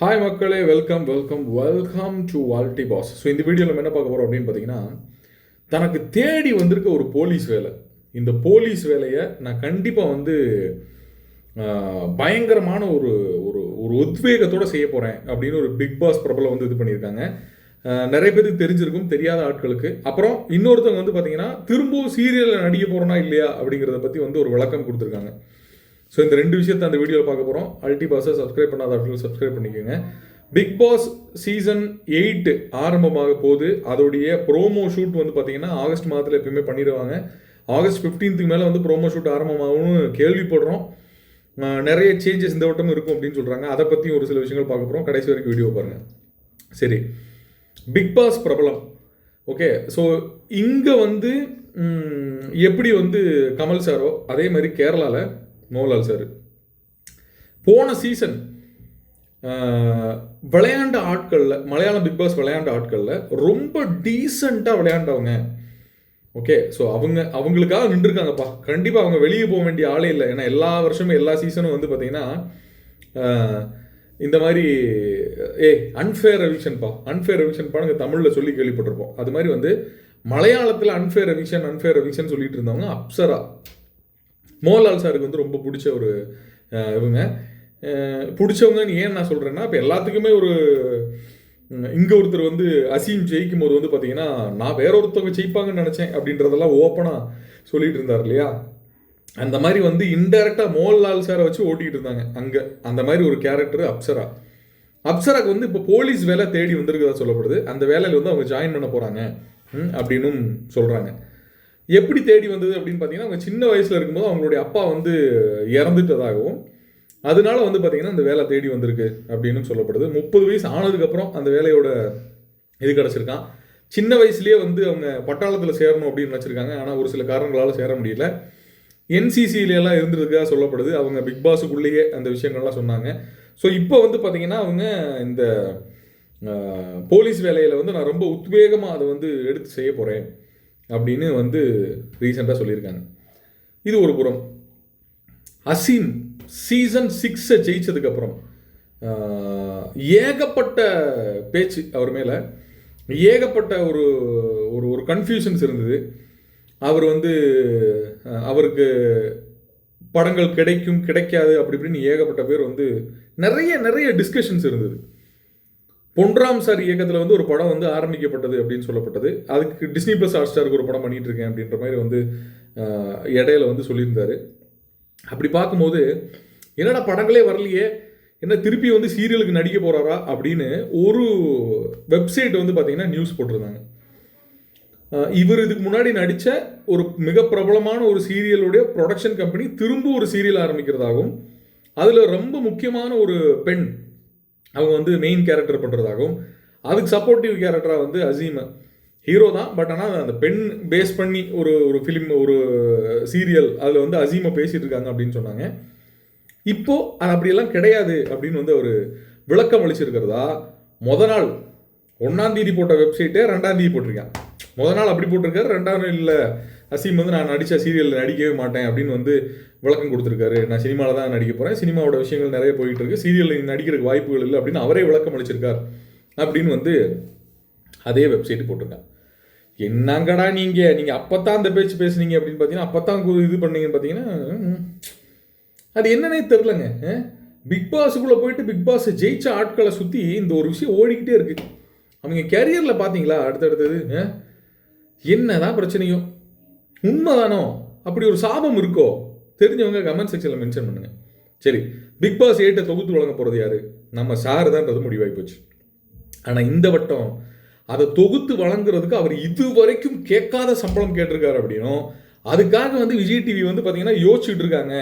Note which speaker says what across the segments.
Speaker 1: Hi மக்களே. Welcome welcome welcome to Waldy boss so இந்த வீடியோவில் நம்ம என்ன பார்க்க போகிறோம் அப்படின்னு பார்த்தீங்கன்னா தனக்கு தேடி வந்திருக்க ஒரு போலீஸ் வேலை. இந்த போலீஸ் வேலையை நான் கண்டிப்பாக வந்து பயங்கரமான ஒரு ஒரு ஒரு உத்வேகத்தோடு செய்ய போகிறேன் அப்படின்னு ஒரு பிக் பாஸ் பிரபலம் வந்து இது பண்ணியிருக்காங்க. நிறைய பேருக்கு தெரிஞ்சிருக்கும் தெரியாத ஆட்களுக்கு. அப்புறம் இன்னொருத்தவங்க வந்து பார்த்தீங்கன்னா திரும்பவும் சீரியலில் நடிக்க போகிறோன்னா இல்லையா அப்படிங்கிறத பற்றி வந்து ஒரு விளக்கம் கொடுத்துருக்காங்க. ஸோ இந்த ரெண்டு விஷயத்தை அந்த வீடியோவில் பார்க்க போகிறோம் அல்டி பாஸை சப்ஸ்கிரைப் பண்ணாத ஆட்கள் சப்ஸ்கிரைப் பண்ணிக்கோங்க. பிக் பாஸ் சீசன் எயிட் ஆரம்பமாக போகுது. அதோடைய ப்ரோமோ ஷூட் வந்து பார்த்தீங்கன்னா ஆகஸ்ட் மாதத்தில் எப்பயுமே பண்ணிடுவாங்க. ஆகஸ்ட் 15th மேலே வந்து ப்ரோமோ ஷூட் ஆரம்பமாகும்னு கேள்விப்படுறோம். நிறைய சேஞ்சஸ் இந்த வட்டமும் இருக்கும் அப்படின்னு சொல்கிறாங்க அதை பற்றியும் ஒரு சில விஷயங்கள் பார்க்க போகிறோம் கடைசி வரைக்கும் வீடியோ பாருங்கள் சரி. பிக் பாஸ் பிரபலம். ஓகே ஸோ இங்கே வந்து எப்படி வந்து கமல் சாரோ அதே மாதிரி கேரளாவில் மோகன்லால் சார். போன சீசன் விளையாண்ட ஆட்களில் மலையாளம் பிக் பாஸ் விளையாண்ட ஆட்களில் ரொம்ப டீசெண்டாக விளையாண்டவங்க. ஓகே ஸோ அவங்க அவங்களுக்காக நின்றுருக்காங்கப்பா. கண்டிப்பாக அவங்க வெளியே போக வேண்டிய ஆளே இல்லை. ஏன்னா எல்லா வருஷமும் எல்லா சீசனும் வந்து பார்த்தீங்கன்னா இந்த மாதிரி ஏ அன்ஃபேர் ரெவிஷன்ப்பா அன்ஃபேர் ரெவிஷன்ப்பா நாங்கள் தமிழில் சொல்லி கேள்விப்பட்டிருப்போம். அது மாதிரி வந்து மலையாளத்தில் அன்ஃபேர் ரெவிஷன் அன்ஃபேர் ரெவிஷன் சொல்லிட்டு இருந்தவங்க அப்சரா. மோகன்லால் சாருக்கு வந்து ரொம்ப பிடிச்ச ஒரு இவங்க. பிடிச்சவங்கன்னு ஏன் நான் சொல்கிறேன்னா இப்போ எல்லாத்துக்குமே ஒரு இங்கே ஒருத்தர் வந்து அசீம் ஜெயிக்கும் போது வந்து பார்த்தீங்கன்னா நான் வேற ஒருத்தவங்க ஜெயிப்பாங்கன்னு நினச்சேன் அப்படின்றதெல்லாம் ஓப்பனாக சொல்லிட்டு இருந்தார் இல்லையா? அந்த மாதிரி வந்து இன்டெரக்டாக மோகன்லால் சாரை வச்சு ஓட்டிகிட்டு இருந்தாங்க அங்கே. அந்த மாதிரி ஒரு கேரக்டர் அப்சரா. அப்சராக்கு வந்து இப்போ போலீஸ் வேலை தேடி வந்திருக்குதா சொல்லப்படுது. அந்த வேலையில் வந்து அவங்க ஜாயின் பண்ண போகிறாங்க அப்படின்னும் சொல்கிறாங்க எப்படி தேடி வந்தது அப்படின்னு பார்த்தீங்கன்னா அவங்க சின்ன வயசில் இருக்கும்போது அவங்களுடைய அப்பா வந்து இறந்துட்டதாகவும் அதனால வந்து பார்த்தீங்கன்னா அந்த வேலை தேடி வந்திருக்கு அப்படின்னு சொல்லப்படுது. முப்பது வயசு ஆனதுக்கப்புறம் அந்த வேலையோட இது கிடச்சிருக்கான். சின்ன வயசுலேயே வந்து அவங்க பட்டாளத்தில் சேரணும் அப்படின்னு நினச்சிருக்காங்க. ஆனால் ஒரு சில காரணங்களால் சேர முடியல. என்சிசியிலலாம் எல்லாம் இருந்திருக்கா சொல்லப்படுது. அவங்க பிக் பாஸுக்குள்ளேயே அந்த விஷயங்கள்லாம் சொன்னாங்க. ஸோ இப்போ வந்து பார்த்தீங்கன்னா அவங்க இந்த போலீஸ் வேலையில் வந்து நான் ரொம்ப உத்வேகமாக அதை வந்து எடுத்து செய்ய போகிறேன் அப்படின்னு வந்து ரீசெண்டாக சொல்லியிருக்காங்க. இது ஒரு புறம். அசீம் சீசன் சிக்ஸை ஜெயிச்சதுக்கப்புறம் ஏகப்பட்ட பேச்சு அவர் மேலே. ஏகப்பட்ட ஒரு ஒரு ஒரு கன்ஃபியூஷன்ஸ் இருந்தது. அவர் வந்து அவருக்கு படங்கள் கிடைக்கும் கிடைக்காது அப்படி இப்படின்னு ஏகப்பட்ட பேர் வந்து நிறைய நிறைய டிஸ்கஷன்ஸ் இருந்தது. பொன்ராம் சார் இயக்கத்தில் வந்து ஒரு படம் வந்து ஆரம்பிக்கப்பட்டது அப்படின்னு சொல்லப்பட்டது. அதுக்கு டிஸ்னி ப்ளஸ் ஹாட் ஸ்டாருக்கு ஒரு படம் பண்ணிட்டு இருக்கேன் அப்படின்ற மாதிரி வந்து இடையில வந்து சொல்லியிருந்தாரு. அப்படி பார்க்கும்போது என்னடா படங்களே வரலையே என்ன திருப்பி வந்து சீரியலுக்கு நடிக்க போகிறாரா அப்படின்னு ஒரு வெப்சைட் வந்து பார்த்தீங்கன்னா நியூஸ் போட்டிருந்தாங்க. இவர் இதுக்கு முன்னாடி நடித்த ஒரு மிக பிரபலமான ஒரு சீரியலுடைய ப்ரொடக்ஷன் கம்பெனி திரும்ப ஒரு சீரியல் ஆரம்பிக்கிறதாகவும் அதில் ரொம்ப முக்கியமான ஒரு பெண் அவங்க வந்து மெயின் கேரக்டர் பண்ணுறதாகவும் அதுக்கு சப்போர்ட்டிவ் கேரக்டராக வந்து அசீம் ஹீரோ தான். பட் ஆனால் அந்த பெண் பேஸ் பண்ணி ஒரு ஒரு ஃபிலிம் ஒரு சீரியல் அதில் வந்து அசீமை பேசிட்டு இருக்காங்க அப்படின்னு சொன்னாங்க. இப்போ அது அப்படியெல்லாம் கிடையாது அப்படின்னு வந்து அவர் விளக்கம் அளிச்சிருக்கிறதா? முத நாள் ஒன்றாந்தேதி போட்ட வெப்சைட்டே ரெண்டாந்தேதி போட்டிருக்கான் முத நாள் அப்படி போட்டிருக்காரு ரெண்டாம் நாள் இல்லை. அசீம் வந்து நான் நடித்த சீரியலில் நடிக்கவே மாட்டேன் அப்படின்னு வந்து விளக்கம் கொடுத்துருக்காரு. நான் சினிமாவில் தான் நடிக்க போகிறேன் சினிமாவோட விஷயங்கள் நிறைய போயிட்டு இருக்கு சீரியலில் நடிக்கிறதுக்கு வாய்ப்புகள் இல்லை அப்படின்னு அவரே விளக்கம் அளிச்சிருக்கார் அப்படின்னு வந்து அதே வெப்சைட் போட்டிருக்கான் என்னங்கடா நீங்கள் நீங்கள் அப்போ தான் அந்த பேச்சு பேசுனீங்க அப்படின்னு பார்த்தீங்கன்னா அப்போ தான் இது பண்ணீங்கன்னு பார்த்தீங்கன்னா அது என்னன்னே தெரிலங்க பிக் பாஸுக்குள்ளே போயிட்டு பிக் பாஸ் ஜெயிச்ச ஆட்களை சுற்றி இந்த ஒரு விஷயம் ஓடிக்கிட்டே இருக்குது அவங்க கேரியரில் பார்த்தீங்களா? அடுத்தடுத்தது என்ன என்னதான் பிரச்சனையோ. உண்மைதானோ? அப்படி ஒரு சாபம் இருக்கோ? தெரிஞ்சவங்க கமெண்ட் செக்ஷனில் மென்ஷன் பண்ணுங்க. சரி பிக் பாஸ் எயிட்டை தொகுத்து வழங்க போகிறது யார்? நம்ம சார் தான்ன்றது முடிவாகி போச்சு. ஆனால் இந்த வட்டம் அதை தொகுத்து வழங்குறதுக்கு அவர் இதுவரைக்கும் கேட்காத சம்பளம் கேட்டிருக்காரு அப்படின்னும் அதுக்காக வந்து விஜய் டிவி வந்து பார்த்தீங்கன்னா யோசிச்சுட்டு இருக்காங்க.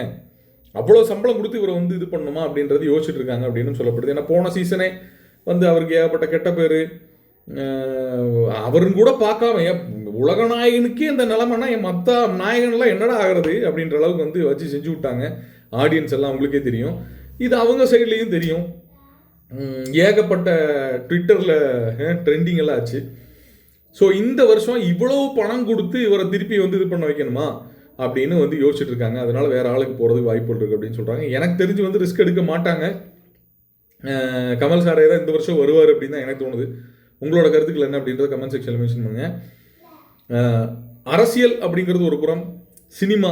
Speaker 1: அவ்வளோ சம்பளம் கொடுத்து இவரை வந்து இது பண்ணணுமா அப்படின்றது யோசிச்சுட்டு இருக்காங்க அப்படின்னு சொல்லப்படுது. ஏன்னா போன சீசனே வந்து அவருக்கு ஏகப்பட்ட கெட்ட பேர். அவரும் கூட பார்க்காம ஏன் உலக நாயகனுக்கே இந்த நிலைமைனா என் மற்ற நாயகன்லாம் என்னடா ஆகிறது அப்படின்ற அளவுக்கு வந்து வச்சு செஞ்சு விட்டாங்க. ஆடியன்ஸ் எல்லாம் அவங்களுக்கே தெரியும். இது அவங்க சைட்லேயும் தெரியும். ஏகப்பட்ட ட்விட்டரில் ட்ரெண்டிங் எல்லாம் ஆச்சு. ஸோ இந்த வருஷம் இவ்வளோ பணம் கொடுத்து இவரை திருப்பி வந்து இது பண்ண வைக்கணுமா அப்படின்னு வந்து யோசிச்சுட்டு இருக்காங்க. அதனால வேற ஆளுக்கு போகிறதுக்கு வாய்ப்புகள் இருக்குது அப்படின்னு சொல்கிறாங்க எனக்கு தெரிஞ்சு வந்து ரிஸ்க் எடுக்க மாட்டாங்க. கமல் சாரே தான் இந்த வருஷம் வருவார் அப்படின்னு தான் எனக்கு தோணுது. உங்களோட கருத்துக்கள் என்ன அப்படின்றத கமெண்ட் செக்ஷனில் மென்ஷன் பண்ணுங்க. அரசியல் அப்படிங்கிறது ஒரு புறம் cinema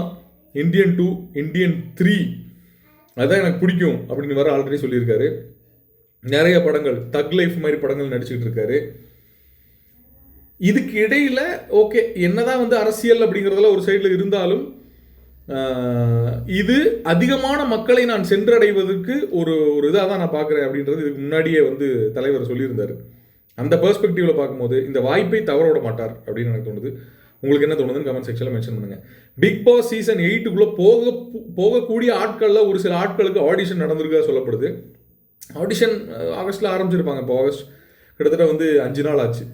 Speaker 1: Indian two Indian three அதுதான் எனக்கு பிடிக்கும் அப்படின்னு வர ஆல்ரெடி சொல்லியிருக்காரு. நிறைய படங்கள் தக் லைஃப் மாதிரி படங்கள் நடிச்சுக்கிட்டு இருக்காரு. இதுக்கு இடையில் ஓகே என்னதான் வந்து அரசியல் அப்படிங்கிறதுல ஒரு சைடில் இருந்தாலும் இது அதிகமான மக்களை நான் சென்றடைவதற்கு ஒரு ஒரு இதாக தான் நான் பார்க்குறேன் அப்படின்றது இதுக்கு முன்னாடியே வந்து தலைவர் சொல்லியிருந்தார். அந்த பெர்ஸ்பெக்டிவ்ல பார்க்கும்போது இந்த வாய்ப்பை தவற விட மாட்டார் அப்படின்னு எனக்கு தோணுது. உங்களுக்கு என்ன தோணுதுன்னு கமெண்ட் செக்ஷனில் மென்ஷன் பண்ணுங்க. பிக் பாஸ் சீசன் எயிட்டுக்குள்ளே போக போகக்கூடிய ஆட்களில் ஒரு சில ஆட்களுக்கு ஆடிஷன் நடந்திருக்கா சொல்லப்படுது. ஆடிஷன் ஆகஸ்ட்டில் ஆரம்பிச்சிருப்பாங்க. இப்போ ஆகஸ்ட் கிட்டத்தட்ட வந்து அஞ்சு நாள் ஆச்சு.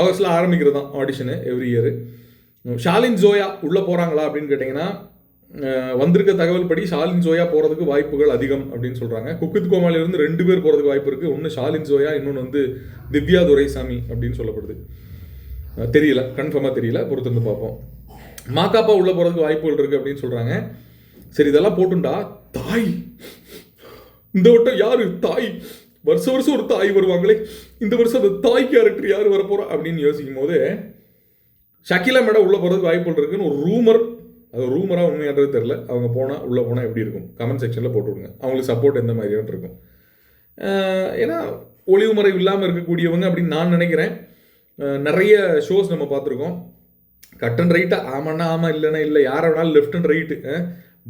Speaker 1: ஆகஸ்ட்டில் ஆரம்பிக்கிறது தான் audition every year Shalin Zoya உள்ளே போகிறாங்களா அப்படின்னு கேட்டிங்கன்னா வந்திருக்க தகவல் படி ஷாலின் ஜோயா போகிறதுக்கு வாய்ப்புகள் அதிகம் அப்படின்னு சொல்கிறாங்க குக்கித் கோமாலிலிருந்து ரெண்டு பேர் போகிறதுக்கு வாய்ப்பு இருக்குது ஒன்று ஷாலின் ஜோயா இன்னொன்று வந்து திவ்யா துரைசாமி அப்படின்னு சொல்லப்படுது. தெரியல. கன்ஃபார்மாக தெரியல. பொறுத்திருந்து பார்ப்போம். மாக்காப்பா உள்ளே போகிறதுக்கு வாய்ப்புகள் இருக்குது அப்படின்னு சொல்கிறாங்க சரி இதெல்லாம் போட்டுண்டா. தாய். இந்த வட்டம் யார்? தாய். வருஷம் வருஷம் ஒரு தாய் வருவாங்களே. இந்த வருஷம் அந்த தாய் கேரக்டர் யார் வரப்போகிறா அப்படின்னு யோசிக்கும் போது ஷக்கிலா மேடம் உள்ளே போகிறதுக்கு வாய்ப்புகள் இருக்குன்னு ஒரு ரூமர் அது ரூமராக உண்மையான்றது தெரில அவங்க போனால் உள்ளே போனால் எப்படி இருக்கும்? கமெண்ட் செக்ஷனில் போட்டு விடுங்க. அவங்களுக்கு சப்போர்ட் எந்த மாதிரியான இருக்கும். ஏன்னா ஒளிவு மறைவு இல்லாமல் இருக்கக்கூடியவங்க அப்படின்னு நான் நினைக்கிறேன். நிறைய ஷோஸ் நம்ம பார்த்துருக்கோம். கட் அண்ட் ரைட்டாக ஆமாண்ணா ஆமாம் இல்லைன்னா இல்லை. யாரை வேணாலும் left and right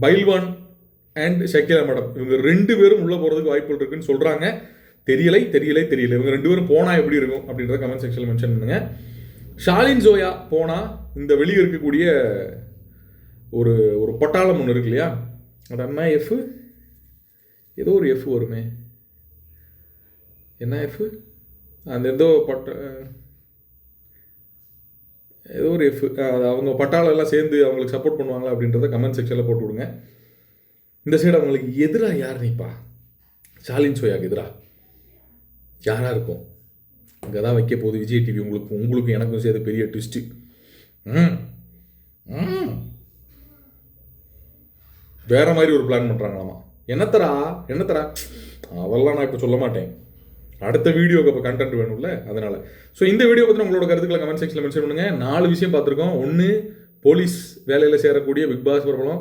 Speaker 1: Bayilvan and Shakeela madam. இவங்க ரெண்டு பேரும் உள்ளே போகிறதுக்கு வாய்ப்புகள் இருக்குன்னு சொல்கிறாங்க தெரியலை தெரியலை தெரியல. இவங்க ரெண்டு பேரும் போனால் எப்படி இருக்கும் அப்படின்றத கமெண்ட் செக்ஷனில் மென்ஷன் பண்ணுங்க. ஷாலின் ஜோயா போனால் இந்த வெளியே இருக்கக்கூடிய ஒரு ஒரு பட்டாளம் ஒன்று இருக்கு இல்லையா அது என்ன எஃப் ஏதோ ஒரு எஃப் வருமே. என்ன எஃப் அந்த ஏதோ பட்ட ஏதோ ஒரு எஃப் அவங்க பட்டாளம் எல்லாம் சேர்ந்து அவங்களுக்கு சப்போர்ட் பண்ணுவாங்களா அப்படின்றத கமெண்ட் செக்ஷனில் போட்டு விடுங்க. இந்த சைடு அவங்களுக்கு எதிராக யார் நிற்பா ஸ்டாலின் சோயாக்கு எதிராக யாராக இருக்கும்? அங்கே தான் வைக்க போகுது விஜய் டிவி உங்களுக்கு உங்களுக்கும் எனக்கும் சேர்த்து பெரிய ட்விஸ்ட்டு ம். வேற மாதிரி ஒரு பிளான் பண்ணுறாங்களாமா என்னத்தரா என்னத்தரா அதெல்லாம் நான் இப்போ சொல்ல மாட்டேன் அடுத்த வீடியோக்கு அப்போ கண்டென்ட் வேணும்ல அதனால. ஸோ இந்த வீடியோ பற்றி உங்களோட கருத்துக்களை கமெண்ட் செக்ஷனில் மென்ஷன் பண்ணுங்க. நாலு விஷயம் பார்த்துருக்கோம். ஒன்று போலீஸ் வேலையில் சேரக்கூடிய பிக் பாஸ் பிரபலம்.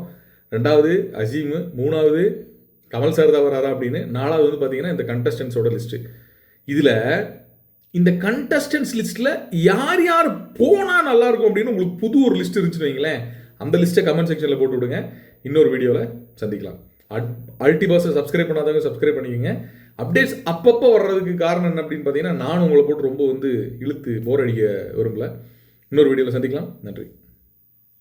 Speaker 1: ரெண்டாவது அசீம். மூணாவது கமல் சார் தான் வராரா அப்படின்னு. நாலாவது வந்து பார்த்தீங்கன்னா இந்த கண்டஸ்டன்ஸோட லிஸ்ட்டு இதில் இந்த கண்டஸ்டன்ஸ் லிஸ்ட்டில் யார் யார் போனால் நல்லாயிருக்கும் அப்படின்னு உங்களுக்கு புது ஒரு லிஸ்ட் இருந்துச்சுன்னு வைங்களேன். அந்த லிஸ்ட்டை கமெண்ட் செக்ஷனில் போட்டு விடுங்க இன்னொரு வீடியோவில் சந்திக்கலாம். அல்டி பாஸை சப்ஸ்கிரைப் பண்ணாதவங்க சப்ஸ்கிரைப் பண்ணிக்கோங்க. அப்டேட்ஸ் அப்பப்போ வர்றதுக்கு காரணம் என்ன அப்படின்னு பார்த்தீங்கன்னா நானும் உங்களை போட்டு ரொம்ப வந்து இழுத்து போர் அடிக்க விரும்பல. இன்னொரு வீடியோவில் சந்திக்கலாம். நன்றி.